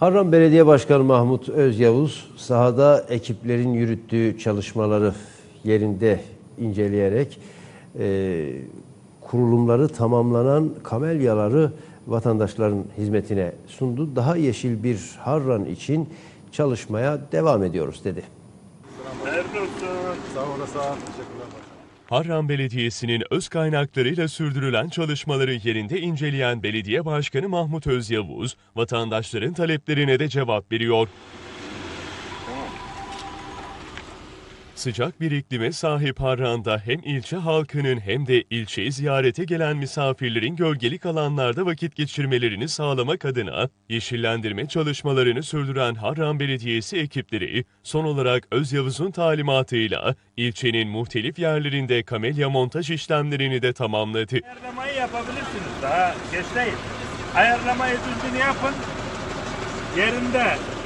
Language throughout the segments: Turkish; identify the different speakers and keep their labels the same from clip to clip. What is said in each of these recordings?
Speaker 1: Harran Belediye Başkanı Mahmut Özyavuz sahada ekiplerin yürüttüğü çalışmaları yerinde inceleyerek e, kurulumları tamamlanan kamelyaları vatandaşların hizmetine sundu. Daha yeşil bir Harran için çalışmaya devam ediyoruz dedi.
Speaker 2: Hayırlı olsun.
Speaker 3: Sağ olasın. Teşekkürler.
Speaker 4: Harran Belediyesi'nin öz kaynaklarıyla sürdürülen çalışmaları yerinde inceleyen Belediye Başkanı Mahmut Özyavuz, vatandaşların taleplerine de cevap veriyor. Sıcak bir iklime sahip Harran'da hem ilçe halkının hem de ilçeyi ziyarete gelen misafirlerin gölgelik alanlarda vakit geçirmelerini sağlamak adına yeşillendirme çalışmalarını sürdüren Harran Belediyesi ekipleri son olarak Özyavuz'un talimatıyla ilçenin muhtelif yerlerinde kamelya montaj işlemlerini de tamamladı.
Speaker 2: Ayarlamayı yapabilirsiniz daha geç değil. Ayarlamayı düzgün yapın. Yerinde.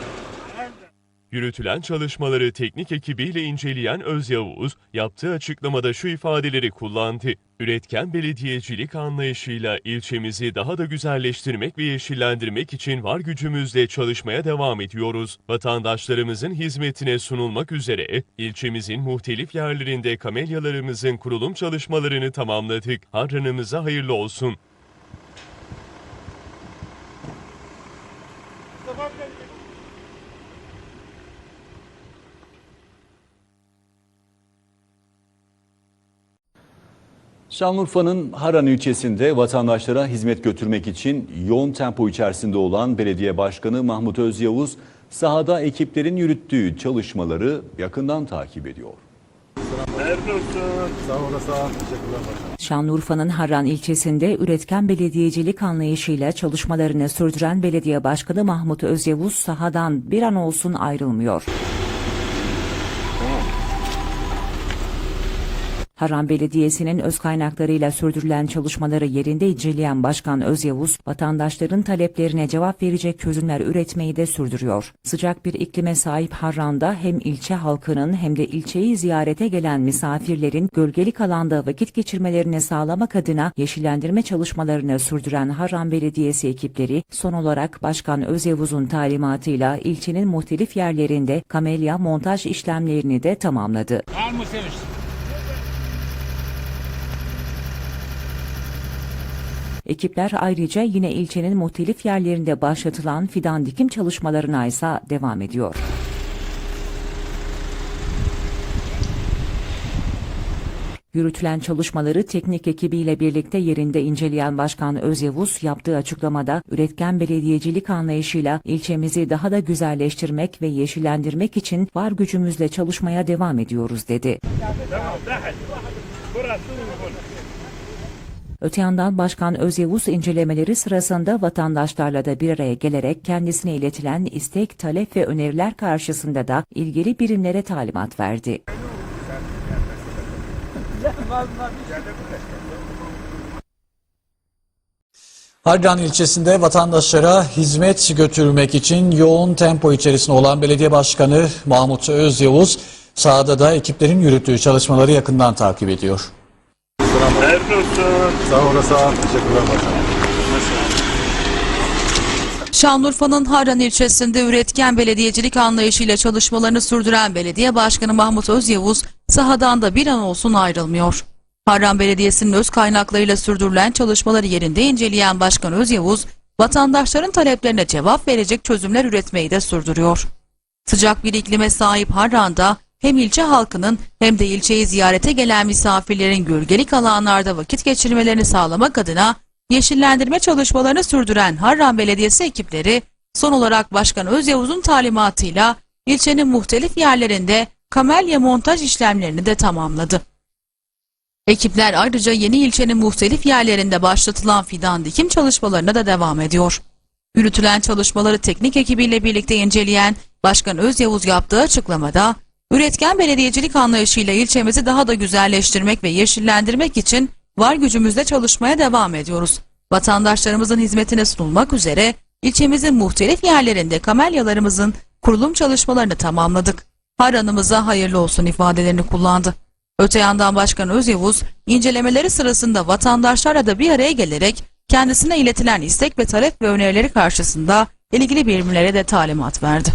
Speaker 4: Yürütülen çalışmaları teknik ekibiyle inceleyen Özyavuz, yaptığı açıklamada şu ifadeleri kullandı. Üretken belediyecilik anlayışıyla ilçemizi daha da güzelleştirmek ve yeşillendirmek için var gücümüzle çalışmaya devam ediyoruz. Vatandaşlarımızın hizmetine sunulmak üzere ilçemizin muhtelif yerlerinde kamelyalarımızın kurulum çalışmalarını tamamladık. Harranımıza hayırlı olsun.
Speaker 5: Şanlıurfa'nın Haran ilçesinde vatandaşlara hizmet götürmek için yoğun tempo içerisinde olan belediye başkanı Mahmut Özyavuz sahada ekiplerin yürüttüğü çalışmaları yakından takip ediyor.
Speaker 6: Şanlıurfa'nın Harran ilçesinde üretken belediyecilik anlayışıyla çalışmalarını sürdüren belediye başkanı Mahmut Özyavuz sahadan bir an olsun ayrılmıyor. Harran Belediyesi'nin öz kaynaklarıyla sürdürülen çalışmaları yerinde inceleyen Başkan Özyavuz, vatandaşların taleplerine cevap verecek çözümler üretmeyi de sürdürüyor. Sıcak bir iklime sahip Harran'da hem ilçe halkının hem de ilçeyi ziyarete gelen misafirlerin gölgelik alanda vakit geçirmelerini sağlamak adına yeşillendirme çalışmalarını sürdüren Harran Belediyesi ekipleri son olarak Başkan Özyavuz'un talimatıyla ilçenin muhtelif yerlerinde kamelya montaj işlemlerini de tamamladı.
Speaker 2: Var
Speaker 6: Ekipler ayrıca yine ilçenin muhtelif yerlerinde başlatılan fidan dikim çalışmalarına ise devam ediyor. Yürütülen çalışmaları teknik ekibiyle birlikte yerinde inceleyen Başkan Özyavuz yaptığı açıklamada üretken belediyecilik anlayışıyla ilçemizi daha da güzelleştirmek ve yeşillendirmek için var gücümüzle çalışmaya devam ediyoruz dedi.
Speaker 2: Tamam.
Speaker 6: Öte yandan Başkan Özyavuz incelemeleri sırasında vatandaşlarla da bir araya gelerek kendisine iletilen istek, talep ve öneriler karşısında da ilgili birimlere talimat verdi.
Speaker 7: Harran ilçesinde vatandaşlara hizmet götürmek için yoğun tempo içerisinde olan belediye başkanı Mahmut Özyavuz sahada da ekiplerin yürüttüğü çalışmaları yakından takip ediyor.
Speaker 2: Hayırlı olsun.
Speaker 3: Sağ olasın. Teşekkürler. başkanım.
Speaker 8: Şanlıurfa'nın Harran ilçesinde üretken belediyecilik anlayışıyla çalışmalarını sürdüren belediye başkanı Mahmut Özyavuz sahadan da bir an olsun ayrılmıyor. Harran Belediyesi'nin öz kaynaklarıyla sürdürülen çalışmaları yerinde inceleyen Başkan Özyavuz, vatandaşların taleplerine cevap verecek çözümler üretmeyi de sürdürüyor. Sıcak bir iklime sahip Harran'da hem ilçe halkının hem de ilçeyi ziyarete gelen misafirlerin gölgelik alanlarda vakit geçirmelerini sağlamak adına yeşillendirme çalışmalarını sürdüren Harran Belediyesi ekipleri son olarak Başkan Özyavuz'un talimatıyla ilçenin muhtelif yerlerinde kamelya montaj işlemlerini de tamamladı. Ekipler ayrıca yeni ilçenin muhtelif yerlerinde başlatılan fidan dikim çalışmalarına da devam ediyor. Yürütülen çalışmaları teknik ekibiyle birlikte inceleyen Başkan Özyavuz yaptığı açıklamada, üretken belediyecilik anlayışıyla ilçemizi daha da güzelleştirmek ve yeşillendirmek için var gücümüzle çalışmaya devam ediyoruz. Vatandaşlarımızın hizmetine sunulmak üzere ilçemizin muhtelif yerlerinde kamelyalarımızın kurulum çalışmalarını tamamladık. Haranımıza hayırlı olsun ifadelerini kullandı. Öte yandan Başkan Özyavuz, incelemeleri sırasında vatandaşlarla da bir araya gelerek kendisine iletilen istek ve talep ve önerileri karşısında ilgili birimlere de talimat verdi.